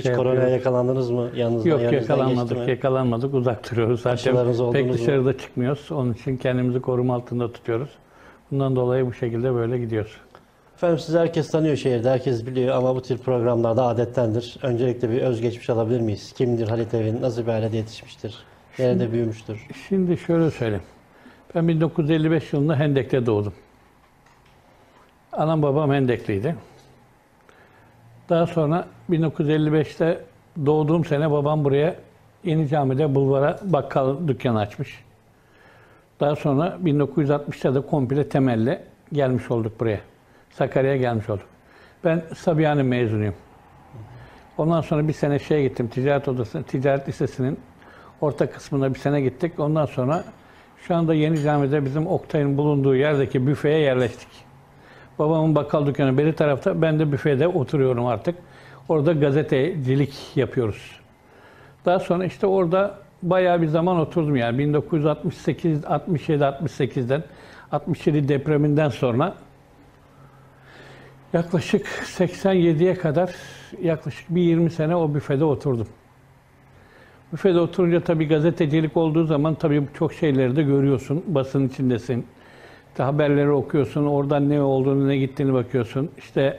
Hiç şey koronaya yapıyoruz. yakalandınız mı? Yanınızdan, Yok yakalanmadık, yakalanmadık. Uzak duruyoruz. Zaten pek mu? dışarıda çıkmıyoruz. Onun için kendimizi koruma altında tutuyoruz. Bundan dolayı bu şekilde böyle gidiyoruz. Efendim sizi herkes tanıyor şehirde, herkes biliyor ama bu tür programlarda adettendir. Öncelikle bir özgeçmiş alabilir miyiz? Kimdir Halit Evin? Nasıl bir ailede yetişmiştir? Nerede büyümüştür? Şimdi şöyle söyleyeyim. Ben 1955 yılında Hendek'te doğdum. Anam babam Hendekliydi. Daha sonra 1955'te doğduğum sene babam buraya Yeni Cami'de bulvara bakkal dükkanı açmış. Daha sonra 1960'ta da komple temelle gelmiş olduk buraya. Sakarya'ya gelmiş olduk. Ben Sabihane mezunuyum. Ondan sonra bir sene şeye gittim, ticaret odasına, ticaret lisesinin orta kısmına bir sene gittik. Ondan sonra şu anda Yeni Cami'de bizim Oktay'ın bulunduğu yerdeki büfeye yerleştik. Babamın bakkal dükkanı beri tarafta, ben de büfede oturuyorum artık. Orada gazetecilik yapıyoruz. Daha sonra işte orada bayağı bir zaman oturdum yani 1968, 67, 68'den 67 depreminden sonra yaklaşık 87'ye kadar yaklaşık bir 20 sene o büfede oturdum. Büfede oturunca tabii gazetecilik olduğu zaman tabii çok şeyleri de görüyorsun. Basın içindesin. İşte haberleri okuyorsun. Oradan ne olduğunu, ne gittiğini bakıyorsun. İşte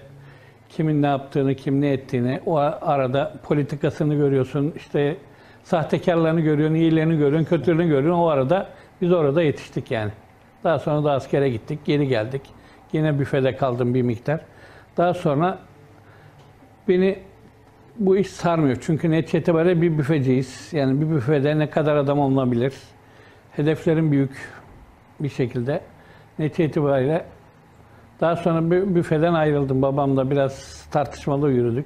kimin ne yaptığını, kim ne ettiğini. O arada politikasını görüyorsun. İşte sahtekarlarını görüyorsun, iyilerini görüyorsun, kötülerini görüyorsun. O arada biz orada yetiştik yani. Daha sonra da askere gittik, geri geldik. Yine büfede kaldım bir miktar. Daha sonra beni bu iş sarmıyor. Çünkü netice itibariyle bir büfeciyiz. Yani bir büfede ne kadar adam olunabilir? Hedeflerim büyük bir şekilde. Netice itibariyle daha sonra büfeden ayrıldım. Babamla biraz tartışmalı yürüdük.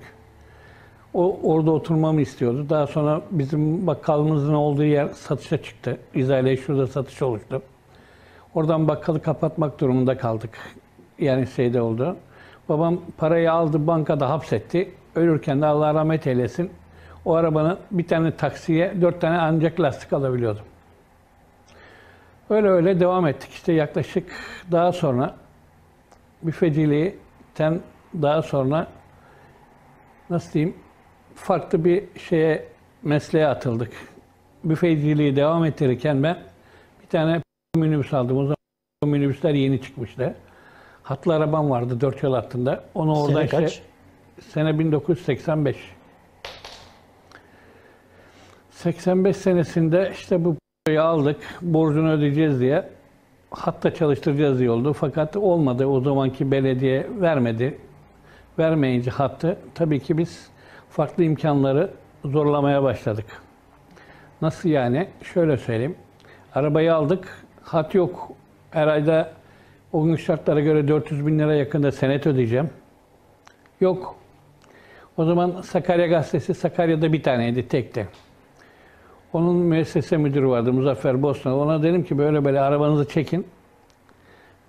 O orada oturmamı istiyordu. Daha sonra bizim bakkalımızın olduğu yer satışa çıktı. İzale şurada satış oluştu. Oradan bakkalı kapatmak durumunda kaldık. Yani şeyde oldu. Babam parayı aldı bankada hapsetti. Ölürken de Allah rahmet eylesin. O arabanın bir tane taksiye dört tane ancak lastik alabiliyordum. Öyle öyle devam ettik. İşte yaklaşık daha sonra büfeciliğten daha sonra nasıl diyeyim farklı bir şeye mesleğe atıldık. Büfeciliği devam ettirirken ben bir tane minibüs aldım. O zaman minibüsler yeni çıkmıştı. Hatlı arabam vardı dört yol hattında. Onu orada Sene işte kaç? sene 1985. 85 senesinde işte bu aldık, borcunu ödeyeceğiz diye hatta çalıştıracağız diye oldu. Fakat olmadı. O zamanki belediye vermedi. Vermeyince hattı tabii ki biz farklı imkanları zorlamaya başladık. Nasıl yani? Şöyle söyleyeyim. Arabayı aldık, hat yok. Her ayda o gün şartlara göre 400 bin lira yakında senet ödeyeceğim. Yok. O zaman Sakarya Gazetesi Sakarya'da bir taneydi, tekti. Onun müessese müdürü vardı Muzaffer Bosna. Ona dedim ki böyle böyle arabanızı çekin.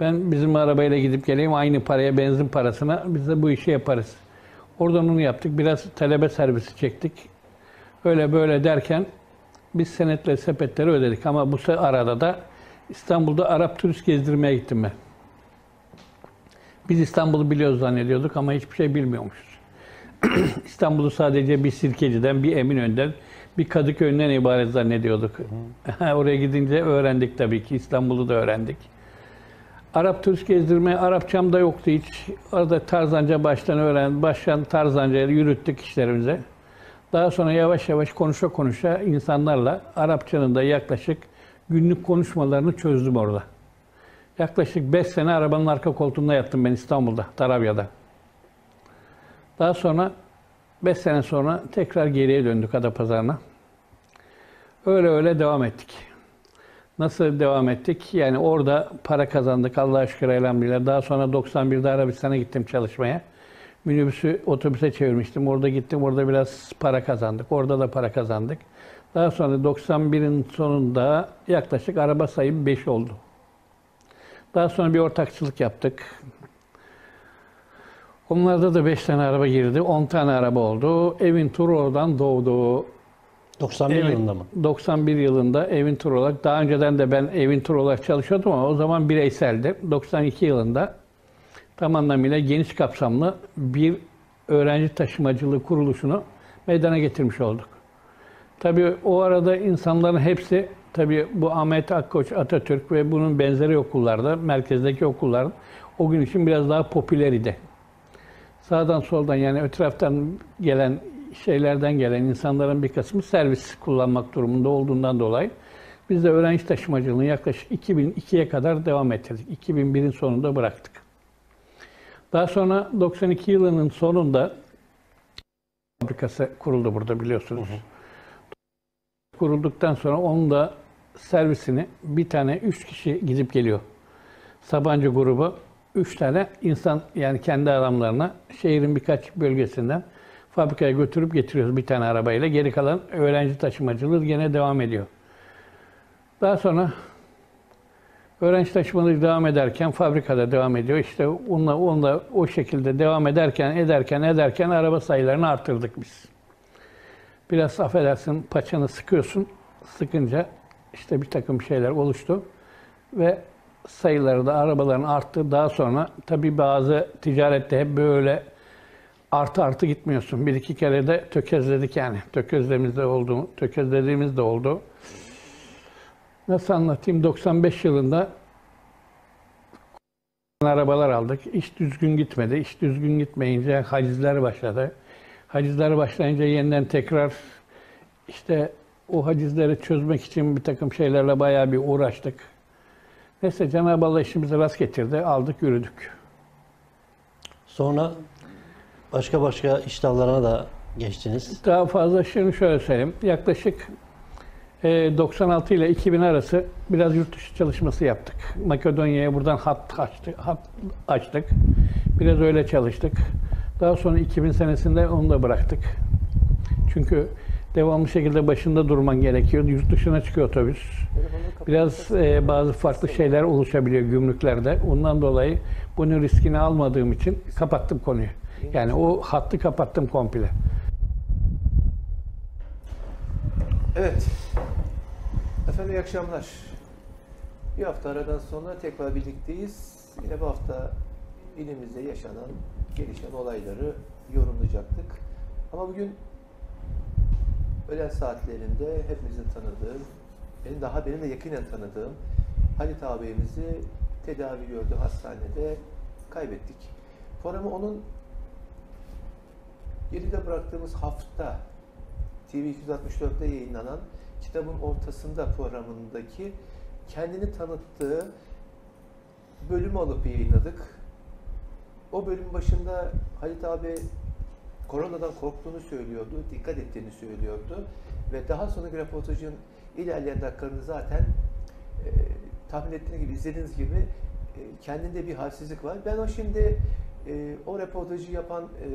Ben bizim arabayla gidip geleyim aynı paraya benzin parasına biz de bu işi yaparız. Oradan onu yaptık. Biraz talebe servisi çektik. Öyle böyle derken biz senetle sepetleri ödedik. Ama bu arada da İstanbul'da Arap turist gezdirmeye gittim ben. Biz İstanbul'u biliyoruz zannediyorduk ama hiçbir şey bilmiyormuşuz. İstanbul'u sadece bir Sirkeci'den, bir Eminönü'nden, bir Kadıköy'den ibaret zannediyorduk. Oraya gidince öğrendik tabii ki. İstanbul'u da öğrendik. Arap turist gezdirme, Arapçam da yoktu hiç. Orada Tarzanca baştan öğren, baştan Tarzanca'ya yürüttük işlerimize. Daha sonra yavaş yavaş konuşa konuşa insanlarla Arapçanın da yaklaşık günlük konuşmalarını çözdüm orada. Yaklaşık 5 sene arabanın arka koltuğunda yattım ben İstanbul'da, Tarabya'da. Daha sonra 5 sene sonra tekrar geriye döndük Adapazarı'na. Öyle öyle devam ettik. Nasıl devam ettik? Yani orada para kazandık Allah'a şükür elhamdülillah. Daha sonra 91'de Arabistan'a gittim çalışmaya. Minibüsü otobüse çevirmiştim. Orada gittim, orada biraz para kazandık. Orada da para kazandık. Daha sonra 91'in sonunda yaklaşık araba sayım 5 oldu. Daha sonra bir ortakçılık yaptık. Onlarda da 5 tane araba girdi, 10 tane araba oldu. Evin turu oradan doğdu. 91 Evet, yılında mı? 91 yılında evin tur olarak, daha önceden de ben evin tur olarak çalışıyordum ama o zaman bireyseldi. 92 yılında tam anlamıyla geniş kapsamlı bir öğrenci taşımacılığı kuruluşunu meydana getirmiş olduk. Tabii o arada insanların hepsi tabii bu Ahmet Akkoç, Atatürk ve bunun benzeri okullarda, merkezdeki okullar o gün için biraz daha popüler idi. Sağdan soldan yani etraftan gelen şeylerden gelen insanların bir kısmı servis kullanmak durumunda olduğundan dolayı biz de öğrenci taşımacılığını yaklaşık 2002'ye kadar devam ettirdik. 2001'in sonunda bıraktık. Daha sonra 92 yılının sonunda fabrikası kuruldu burada biliyorsunuz. Kurulduktan sonra onun da servisini bir tane üç kişi gidip geliyor. Sabancı grubu üç tane insan yani kendi adamlarına şehrin birkaç bölgesinden fabrikaya götürüp getiriyoruz bir tane arabayla. Geri kalan öğrenci taşımacılığı gene devam ediyor. Daha sonra öğrenci taşımacılığı devam ederken fabrikada devam ediyor. İşte onunla, onunla o şekilde devam ederken, ederken, ederken araba sayılarını arttırdık biz. Biraz affedersin paçanı sıkıyorsun. Sıkınca işte bir takım şeyler oluştu. Ve sayıları da arabaların arttı. Daha sonra tabii bazı ticarette hep böyle artı artı gitmiyorsun. Bir iki kere de tökezledik yani. Tökezlediğimiz de oldu. Tökezlediğimiz de oldu. Nasıl anlatayım? 95 yılında arabalar aldık. İş düzgün gitmedi. İş düzgün gitmeyince hacizler başladı. Hacizler başlayınca yeniden tekrar işte o hacizleri çözmek için bir takım şeylerle bayağı bir uğraştık. Neyse Cenab-ı Allah işimizi rast getirdi. Aldık yürüdük. Sonra başka başka iş dallarına da geçtiniz. Daha fazla şunu şöyle söyleyeyim. Yaklaşık e, 96 ile 2000 arası biraz yurt dışı çalışması yaptık. Makedonya'ya buradan hat açtık, hat açtık. Biraz öyle çalıştık. Daha sonra 2000 senesinde onu da bıraktık. Çünkü devamlı şekilde başında durman gerekiyor. Yurt dışına çıkıyor otobüs. Biraz e, bazı farklı şeyler oluşabiliyor gümrüklerde. Ondan dolayı bunun riskini almadığım için kapattım konuyu. Yani o hattı kapattım komple. Evet. Efendim iyi akşamlar. Bir hafta aradan sonra tekrar birlikteyiz. Yine bu hafta ilimizde yaşanan, gelişen olayları yorumlayacaktık. Ama bugün öğlen saatlerinde hepimizin tanıdığı, benim daha benim de yakinen tanıdığım Halit ağabeyimizi tedavi gördü hastanede kaybettik. Programı onun geride bıraktığımız hafta TV 264'te yayınlanan kitabın ortasında programındaki kendini tanıttığı bölümü alıp yayınladık. O bölüm başında Halit abi koronadan korktuğunu söylüyordu, dikkat ettiğini söylüyordu ve daha sonraki röportajın ilerleyen dakikalarında zaten e, tahmin ettiğiniz gibi, izlediğiniz gibi e, kendinde bir halsizlik var. Ben o şimdi e, o röportajı yapan e,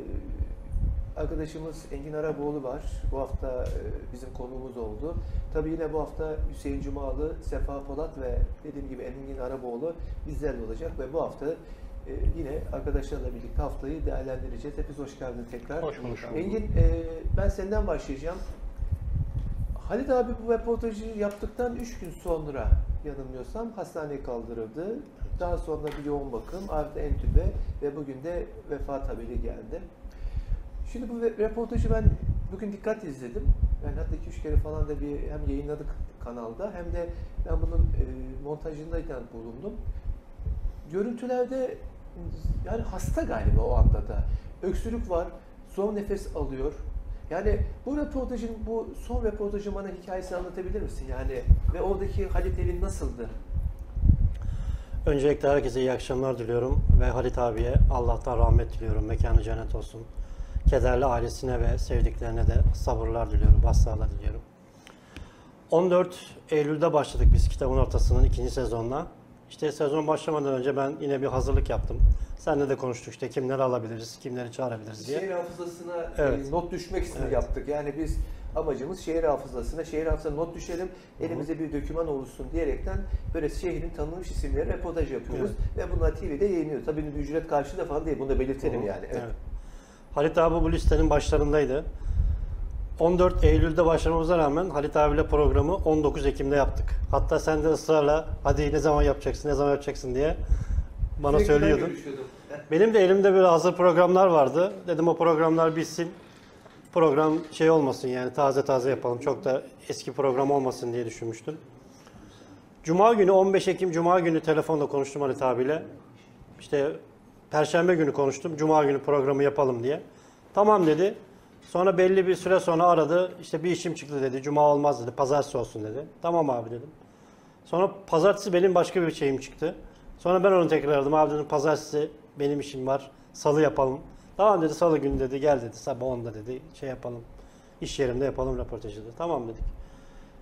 Arkadaşımız Engin Araboğlu var. Bu hafta e, bizim konuğumuz oldu. Tabii yine bu hafta Hüseyin Cumalı, Sefa Polat ve dediğim gibi Engin Araboğlu bizlerle olacak ve bu hafta e, yine arkadaşlarla birlikte haftayı değerlendireceğiz. Hepiniz hoş geldin tekrar. Hoş bulduk. Engin, e, ben senden başlayacağım. Halit abi bu röportajı yaptıktan 3 gün sonra yanılmıyorsam hastaneye kaldırıldı. Daha sonra bir yoğun bakım, ardından entübe ve bugün de vefat haberi geldi. Şimdi bu röportajı ben bugün dikkat izledim. Yani hatta 2-3 kere falan da bir hem yayınladık kanalda hem de ben bunun e, montajındayken bulundum. Görüntülerde yani hasta galiba o anda da. Öksürük var, son nefes alıyor. Yani bu röportajın, bu son röportajın bana hikayesini anlatabilir misin? Yani ve oradaki Halit Evin nasıldı? Öncelikle herkese iyi akşamlar diliyorum ve Halit abiye Allah'tan rahmet diliyorum. Mekanı cennet olsun. Kederli ailesine ve sevdiklerine de sabırlar diliyorum, başsağlığı diliyorum. 14 Eylül'de başladık biz kitabın ortasının ikinci sezonuna. İşte sezon başlamadan önce ben yine bir hazırlık yaptım. Seninle de konuştuk işte kimleri alabiliriz, kimleri çağırabiliriz diye. Şehir hafızasına Evet. e, not düşmek için Evet. yaptık. Yani biz amacımız şehir hafızasına, şehir hafızasına not düşelim, elimize bir doküman oluşsun diyerekten böyle şehrin tanınmış isimleri reportaj yapıyoruz ve bunlar TV'de yayınlıyoruz. Tabii bir ücret karşılığı falan değil, bunu da belirtelim Hı hı. yani. Evet. Evet. Halit abi bu listenin başlarındaydı. 14 Eylül'de başlamamıza rağmen Halit abiyle programı 19 Ekim'de yaptık. Hatta sen de ısrarla hadi ne zaman yapacaksın, ne zaman yapacaksın diye bana Sürekli söylüyordun. Benim de elimde böyle hazır programlar vardı. Dedim o programlar bitsin. program şey olmasın yani taze taze yapalım. Çok da eski program olmasın diye düşünmüştüm. Cuma günü 15 Ekim Cuma günü telefonla konuştum Halit abiyle. İşte Perşembe günü konuştum. Cuma günü programı yapalım diye. Tamam dedi. Sonra belli bir süre sonra aradı. İşte bir işim çıktı dedi. Cuma olmaz dedi. Pazartesi olsun dedi. Tamam abi dedim. Sonra pazartesi benim başka bir şeyim çıktı. Sonra ben onu tekrar aradım. Abi dedim pazartesi benim işim var. Salı yapalım. Tamam dedi salı günü dedi. Gel dedi sabah 10'da dedi. Şey yapalım. İş yerimde yapalım röportajı dedi. Tamam dedik.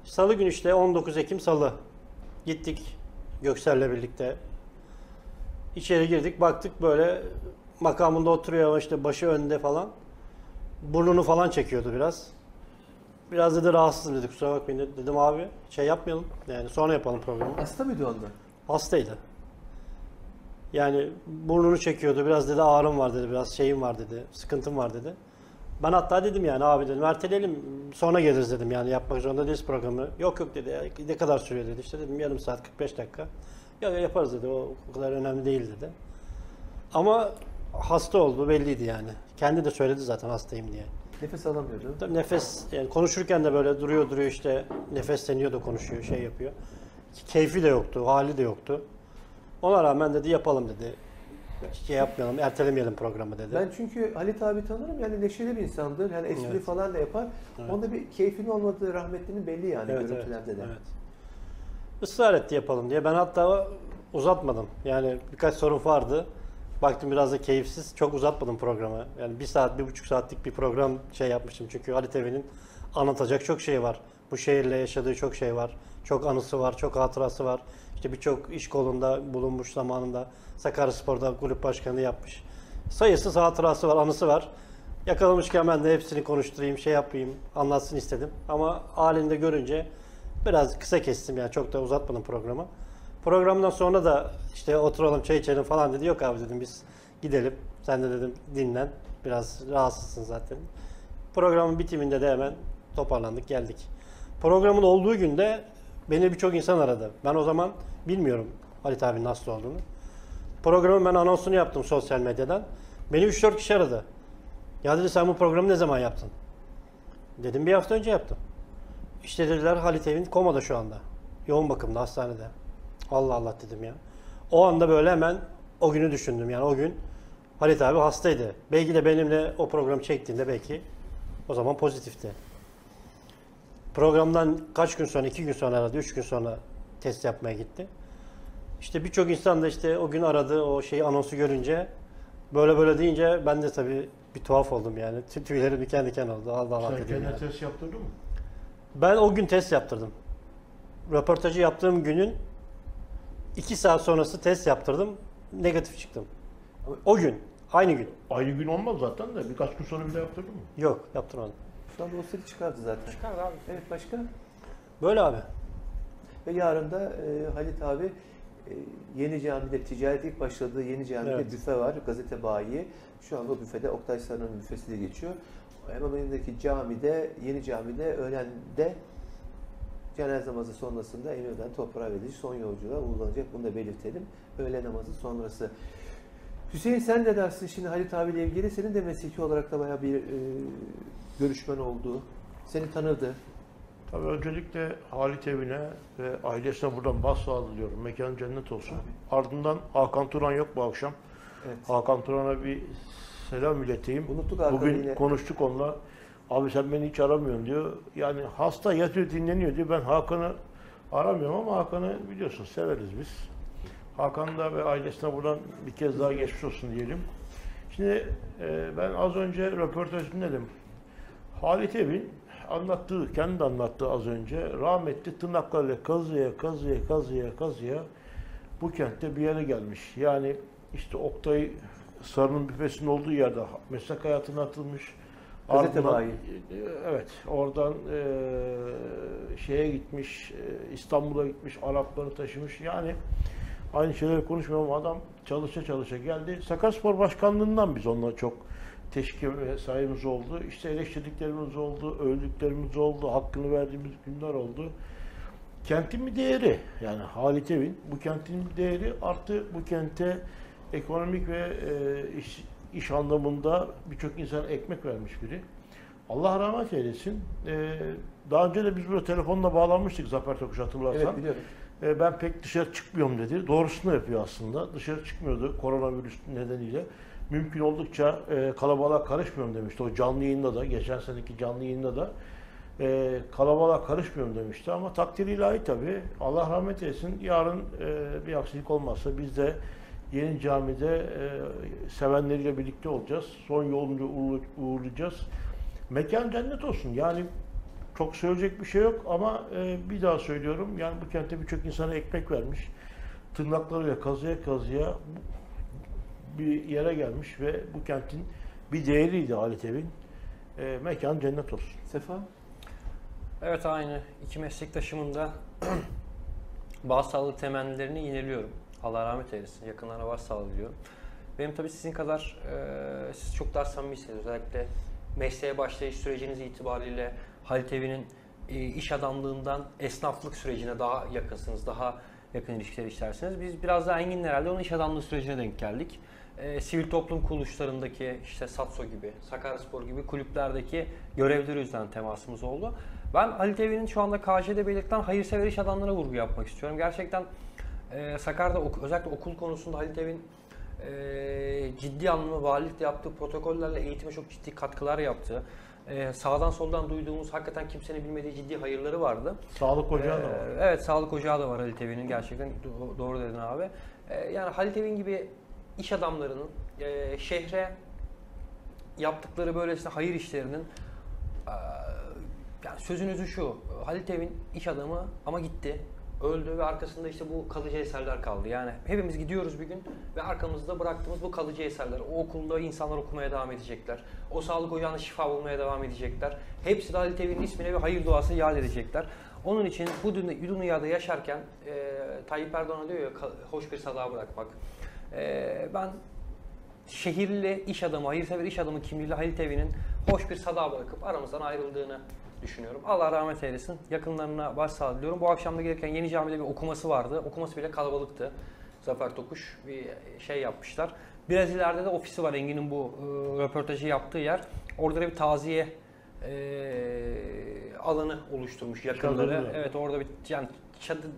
Salı günü işte 19 Ekim Salı. Gittik Göksel'le birlikte. İçeri girdik baktık böyle makamında oturuyor ama işte başı önde falan. Burnunu falan çekiyordu biraz. Biraz dedi rahatsızım dedi kusura bakmayın dedi. Dedim abi şey yapmayalım yani sonra yapalım programı. Hasta mıydı onda? Hastaydı. Yani burnunu çekiyordu. Biraz dedi ağrım var dedi. Biraz şeyim var dedi. Sıkıntım var dedi. Ben hatta dedim yani abi dedim erteleyelim sonra geliriz dedim yani yapmak zorunda değiliz programı. Yok yok dedi ya, ne kadar sürüyor dedi. İşte dedim yarım saat 45 dakika. Ya ya yaparız dedi o, o kadar önemli değil dedi. Ama hasta oldu belliydi yani. Kendi de söyledi zaten hastayım diye. Nefes alamıyordu. Tabii nefes yani konuşurken de böyle duruyor duruyor işte nefesleniyor da konuşuyor şey yapıyor. Keyfi de yoktu, hali de yoktu. Ona rağmen dedi yapalım dedi. Şey yapmayalım, ertelemeyelim programı dedi. Ben çünkü Halit abi tanırım yani neşeli bir insandır. Yani espri Evet. falan da yapar. Evet. Onda bir keyfinin olmadığı rahmetlinin belli yani evet, evet, görüntülerde de. evet. Israr etti yapalım diye. Ben hatta uzatmadım. Yani birkaç sorun vardı. Baktım biraz da keyifsiz. Çok uzatmadım programı. Yani bir saat, bir buçuk saatlik bir program şey yapmıştım. Çünkü Halit Evi'nin anlatacak çok şey var. Bu şehirle yaşadığı çok şey var. Çok anısı var, çok hatırası var. İşte birçok iş kolunda bulunmuş zamanında. Sakaryaspor'da kulüp başkanı yapmış. Sayısız hatırası var, anısı var. Yakalamışken ben de hepsini konuşturayım, şey yapayım, anlatsın istedim. Ama halinde görünce biraz kısa kestim yani çok da uzatmadım programı. Programdan sonra da işte oturalım çay içelim falan dedi. Yok abi dedim biz gidelim. Sen de dedim dinlen. Biraz rahatsızsın zaten. Programın bitiminde de hemen toparlandık geldik. Programın olduğu günde beni birçok insan aradı. Ben o zaman bilmiyorum Halit abinin nasıl olduğunu. Programın ben anonsunu yaptım sosyal medyadan. Beni 3-4 kişi aradı. Ya dedi sen bu programı ne zaman yaptın? Dedim bir hafta önce yaptım. İşte dediler Halit Evin komada şu anda. Yoğun bakımda hastanede. Allah Allah dedim ya. O anda böyle hemen o günü düşündüm yani o gün Halit abi hastaydı. Belki de benimle o programı çektiğinde belki o zaman pozitifti. Programdan kaç gün sonra, iki gün sonra aradı, üç gün sonra test yapmaya gitti. İşte birçok insan da işte o gün aradı, o şeyi anonsu görünce böyle böyle deyince ben de tabii bir tuhaf oldum yani. Tü- Tüylerim diken diken oldu. Allah Allah Sen dedim kendine yani. test yaptırdın mı? Ben o gün test yaptırdım. Röportajı yaptığım günün iki saat sonrası test yaptırdım. Negatif çıktım. O gün, aynı gün. Aynı gün olmaz zaten de birkaç gün sonra bir de yaptırdın mı? Yok, yaptırmadım. Şu anda o seri çıkardı zaten. Çıkar abi. Evet başka? Böyle abi. Ve yarın da e, Halit abi e, Yeni Cami'de ticaret ilk başladığı Yeni Cami'de Evet. büfe var. Gazete bayi. Şu anda o büfede Oktay Sarı'nın büfesi de geçiyor. Hemen önündeki camide, Yeni Cami'de öğlende cenaze namazı sonrasında Eminönü'den toprağa verici son yolculuğa uğurlanacak. Bunu da belirtelim. Öğle namazı sonrası. Hüseyin sen ne dersin şimdi Halit abiyle ilgili? Senin de mesleki olarak da bayağı bir e, görüşmen oldu. Seni tanıdı. Tabii öncelikle Halit evine ve ailesine buradan başsağlığı diliyorum. Mekanı cennet olsun. Ardından Hakan Turan yok bu akşam. Evet. Hakan Turan'a bir selam ileteyim. Unuttuk Hakan'ı Bugün yine. konuştuk onunla. Abi sen beni hiç aramıyorsun diyor. Yani hasta yatıyor dinleniyor diyor. Ben Hakan'ı aramıyorum ama Hakan'ı biliyorsun severiz biz. Hakan'da ve ailesine buradan bir kez daha geçmiş olsun diyelim. Şimdi e, ben az önce röportaj dinledim. Halit Evin anlattığı, kendi anlattığı az önce rahmetli tırnaklarıyla kazıya kazıya kazıya kazıya bu kentte bir yere gelmiş. Yani işte Oktay Sarı'nın büfesinin olduğu yerde meslek hayatına atılmış. Gazete Ardından- bayi. Evet, oradan eee, şeye gitmiş, eee, İstanbul'a gitmiş, Arapları taşımış. Yani aynı şeyleri konuşmuyorum. Adam çalışa çalışa geldi. Sakaryaspor Başkanlığından biz onunla çok teşkil sayımız oldu. İşte eleştirdiklerimiz oldu, övdüklerimiz oldu, hakkını verdiğimiz günler oldu. Kentin bir değeri yani Halit Evin bu kentin bir değeri artı bu kente ekonomik ve e, iş, iş anlamında birçok insan ekmek vermiş biri. Allah rahmet eylesin. Ee, daha önce de biz burada telefonla bağlanmıştık Zafer Tokuş hatırlarsan. Evet biliyorum. Ee, ben pek dışarı çıkmıyorum dedi. Doğrusunu yapıyor aslında. Dışarı çıkmıyordu koronavirüs nedeniyle. Mümkün oldukça e, kalabalığa karışmıyorum demişti. O canlı yayında da, geçen seneki canlı yayında da e, kalabalığa karışmıyorum demişti. Ama takdir ilahi tabii. Allah rahmet eylesin. Yarın e, bir aksilik olmazsa biz de yeni camide e, sevenleriyle birlikte olacağız. Son yolunu uğurlayacağız. Mekan cennet olsun. Yani çok söyleyecek bir şey yok ama e, bir daha söylüyorum. Yani bu kentte birçok insana ekmek vermiş. Tırnaklarıyla kazıya kazıya bir yere gelmiş ve bu kentin bir değeriydi Halit Evin. E, mekan cennet olsun. Sefa? Evet aynı. İki meslektaşımın da başsağlığı temennilerini yineliyorum. Allah rahmet eylesin. Yakınlarına başsağlığı diliyorum. Benim tabii sizin kadar e, siz çok daha samimisiniz. Özellikle mesleğe başlayış süreciniz itibariyle Halit Evi'nin e, iş adamlığından esnaflık sürecine daha yakınsınız. Daha yakın ilişkiler işlersiniz. Biz biraz daha Engin'in herhalde onun iş adamlığı sürecine denk geldik. E, sivil toplum kuruluşlarındaki işte Satso gibi, Sakaryaspor gibi kulüplerdeki görevleri yüzden temasımız oldu. Ben Halit Evi'nin şu anda KJ'de belirtilen hayırsever iş adamlarına vurgu yapmak istiyorum. Gerçekten e, Sakarya'da ok- özellikle okul konusunda Halit Evin e, ciddi anlamda valilikle yaptığı protokollerle eğitime çok ciddi katkılar yaptı. E, sağdan soldan duyduğumuz hakikaten kimsenin bilmediği ciddi hayırları vardı. Sağlık ocağı da var. Ee, Evet sağlık ocağı da var Halit Evi'nin gerçekten do- doğru dedin abi. Ee, yani Halit Evin gibi iş adamlarının e, şehre yaptıkları böylesine hayır işlerinin e, yani sözün özü şu Halit Evin iş adamı ama gitti öldü ve arkasında işte bu kalıcı eserler kaldı. Yani hepimiz gidiyoruz bir gün ve arkamızda bıraktığımız bu kalıcı eserler. O okulda insanlar okumaya devam edecekler. O sağlık ocağında şifa bulmaya devam edecekler. Hepsi de Halit Evi'nin ismine ve hayır duası yad edecekler. Onun için bu dü- dünyada yaşarken e, Tayyip Erdoğan diyor ya "Ka- hoş bir sada bırakmak. E, ben şehirli iş adamı, hayırsever iş adamı kimliğiyle Halit Evi'nin hoş bir sada bırakıp aramızdan ayrıldığını düşünüyorum. Allah rahmet eylesin. Yakınlarına başsağlığı diliyorum. Bu akşam da gelirken Yeni Cami'de bir okuması vardı. Okuması bile kalabalıktı. Zafer Tokuş bir şey yapmışlar. Biraz ileride de ofisi var Engin'in bu e, röportajı yaptığı yer. Orada da bir taziye e, alanı oluşturmuş yakınları. Evet orada bir yani çadır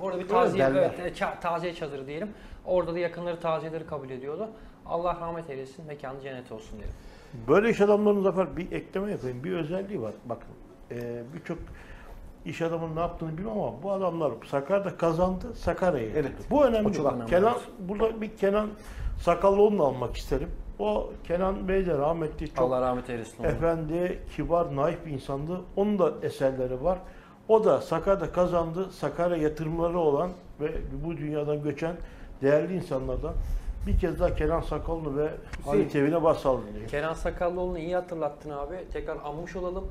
orada bir taziye derler. evet, e, taziye çadırı diyelim. Orada da yakınları taziyeleri kabul ediyordu. Allah rahmet eylesin, mekanı cennet olsun diyelim. Böyle iş adamlarının Zafer bir ekleme yapayım. Bir özelliği var. Bakın e, birçok iş adamının ne yaptığını bilmem ama bu adamlar Sakarya'da kazandı, Sakarya'ya. Evet. Bu önemli. O çok Bak, önemli, Kenan, burada bir Kenan Sakallıoğlu'nu almak isterim. O Kenan Bey de rahmetli çok Allah rahmet eylesin. onu. efendi, kibar, naif bir insandı. Onun da eserleri var. O da Sakarya'da kazandı. Sakarya yatırımları olan ve bu dünyadan göçen değerli insanlardan bir kez daha Kenan Sakallı ve Halit Evi'ne diliyorum. Kenan Sakallıoğlu'nu iyi hatırlattın abi. Tekrar anmış olalım.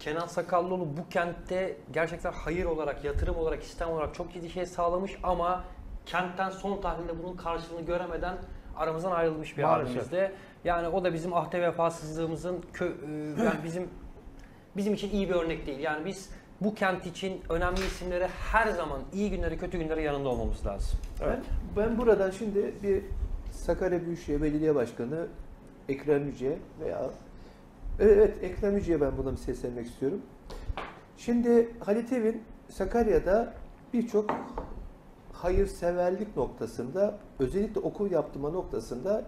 Kenan Sakallıoğlu bu kentte gerçekten hayır olarak, yatırım olarak, sistem olarak çok ciddi şey sağlamış ama kentten son tahlilde bunun karşılığını göremeden aramızdan ayrılmış bir Maalesef. abimizde. Yani o da bizim ahde vefasızlığımızın kö, e, yani bizim bizim için iyi bir örnek değil. Yani biz bu kent için önemli isimlere her zaman iyi günleri kötü günleri yanında olmamız lazım. Ben, ben buradan şimdi bir Sakarya Büyükşehir Belediye Başkanı Ekrem Yüce veya evet Ekrem Yüce'ye ben buna bir seslenmek istiyorum. Şimdi Halit Evin Sakarya'da birçok hayırseverlik noktasında özellikle okul yaptırma noktasında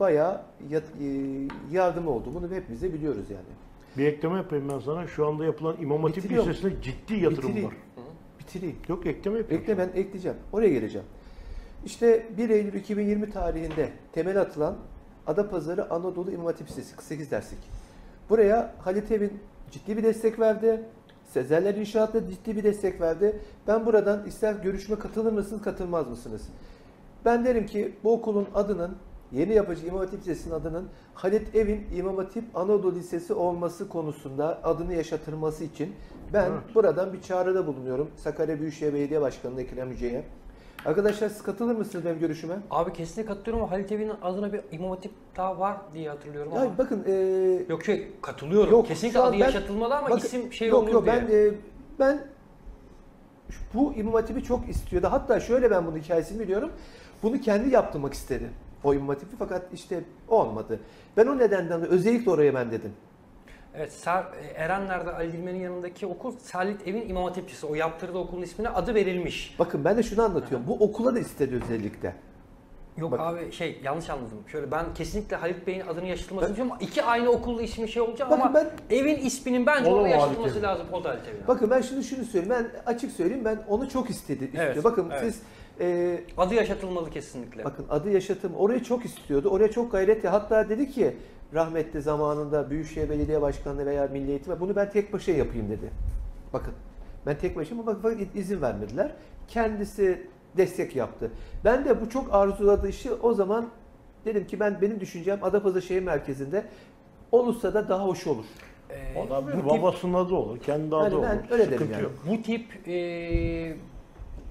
bayağı e, yardım oldu. Bunu hepimiz de biliyoruz yani. Bir ekleme yapayım ben sana. Şu anda yapılan İmam Hatip Bitiriyorum. Lisesi'ne ciddi yatırım Bitireyim. var. Bitireyim. Yok ekleme yapayım. Bekle ben ekleyeceğim. Oraya geleceğim. İşte 1 Eylül 2020 tarihinde temel atılan Adapazarı Anadolu İmam Hatip Lisesi 48 derslik. Buraya Halit Evin ciddi bir destek verdi. Sezerler İnşaat'ta ciddi bir destek verdi. Ben buradan ister görüşme katılır mısınız, katılmaz mısınız? Ben derim ki bu okulun adının yeni yapıcı İmam Hatip Lisesi'nin adının Halit Evin İmam Hatip Anadolu Lisesi olması konusunda adını yaşatılması için ben Evet. buradan bir çağrıda bulunuyorum Sakarya Büyükşehir Belediye Başkanı Ekrem Yüce'ye. Arkadaşlar siz katılır mısınız benim görüşüme? Abi kesinlikle katılıyorum ama Halit Evi'nin adına bir imam hatip daha var diye hatırlıyorum ama. Bakın e, Yok şey katılıyorum. Yok, Kesinlikle adı ben- yaşatılmalı ama bakın- isim şey yok, olur yok, diye. ben e, ben bu İmam Hatip'i çok istiyordu. Hatta şöyle ben bunun hikayesini biliyorum. Bunu kendi yaptırmak istedi. O İmam Hatip'i fakat işte olmadı. Ben o nedenden özellikle oraya ben dedim. Evet, Ser, Erenler'de Ali Dilmen'in yanındaki okul Serlit Evin İmam Hatipçisi. O yaptırdığı okulun ismine adı verilmiş. Bakın ben de şunu anlatıyorum. Bu okula da istedi özellikle. Yok Bak- abi şey yanlış anladım. Şöyle ben kesinlikle Halit Bey'in adını yaşatılmasını istiyorum ama iki aynı okullu ismi şey olacak Bakın ama ben- evin isminin bence orada yaşatılması lazım. O da Halit Evin. Bakın ben şimdi şunu söyleyeyim. Ben açık söyleyeyim. Ben onu çok istedi. istiyor. Evet, Bakın evet. siz e, Adı yaşatılmalı kesinlikle. bakın adı yaşatım orayı çok istiyordu. Oraya çok gayret hatta dedi ki rahmetli zamanında Büyükşehir Belediye Başkanlığı veya Milli Eğitim'e bunu ben tek başına yapayım dedi. Bakın ben tek başıma bak, bak izin vermediler. Kendisi destek yaptı. Ben de bu çok arzuladığı işi o zaman dedim ki ben benim düşüncem Adapazarı Şehir Merkezi'nde olursa da daha hoş olur. Ee, Olabilir. bu tip, Babasının adı olur. Kendi adı Yani ben olur. öyle Sıkıntı yani. yok. bu tip e,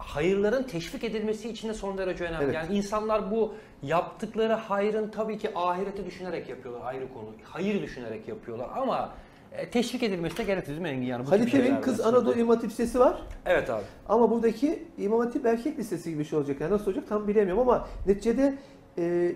hayırların teşvik edilmesi için de son derece önemli. Evet. Yani insanlar bu yaptıkları hayrın tabii ki ahireti düşünerek yapıyorlar ayrı konu. Hayır düşünerek yapıyorlar ama e, teşvik edilmesi de gerekli değil mi Engin? Yani şeyler Kız arasında. Anadolu İmam Hatip Lisesi var. Evet abi. Ama buradaki İmam Hatip Erkek Lisesi gibi bir şey olacak. Yani nasıl olacak tam bilemiyorum ama neticede e,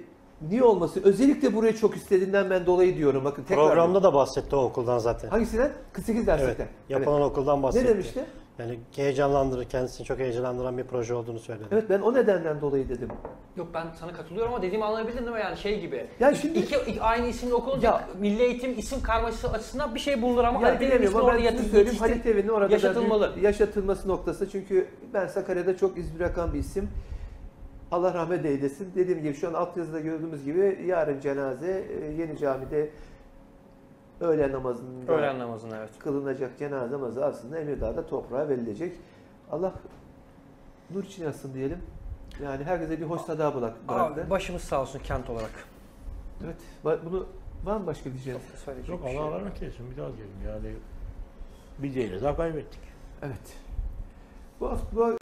niye olması? Özellikle burayı çok istediğinden ben dolayı diyorum. Bakın tekrar. Programda da bahsetti o okuldan zaten. Hangisinden? 48 Evet, derslikten. yapılan okuldan Ne bahsetti. demişti? Yani heyecanlandırır, kendisini çok heyecanlandıran bir proje olduğunu söyledi. Evet ben o nedenden dolayı dedim. Yok ben sana katılıyorum ama dediğimi anlayabildin değil mi? Yani şey gibi. Ya şimdi- iki, iki- aynı isimli okul olunca Ya- milli eğitim isim karmaşası açısından bir şey bulunur ama Ya bilemiyorum ama orada ben yatı- söyleyeyim. Halit Evi'nin orada yaşatılmalı. da büyük yaşatılması noktası. Çünkü ben Sakarya'da çok iz bırakan bir isim. Allah rahmet eylesin. Dediğim gibi şu an altyazıda gördüğümüz gibi yarın cenaze e, Yeni Cami'de öğle namazında Öğlen namazını evet. kılınacak cenaze namazı aslında Emirdağ'da toprağa verilecek. Allah nur için yatsın diyelim. Yani herkese bir hoş sada bırak- bıraktı. Abi, başımız sağ olsun kent olarak. Evet. Bunu var mı başka bir diyeceğiniz? Söyleyecek Yok bir şey Allah yok. rahmet eylesin. Bir daha diyelim yani. Bir değiliz daha kaybettik. Evet. Bu hafta bu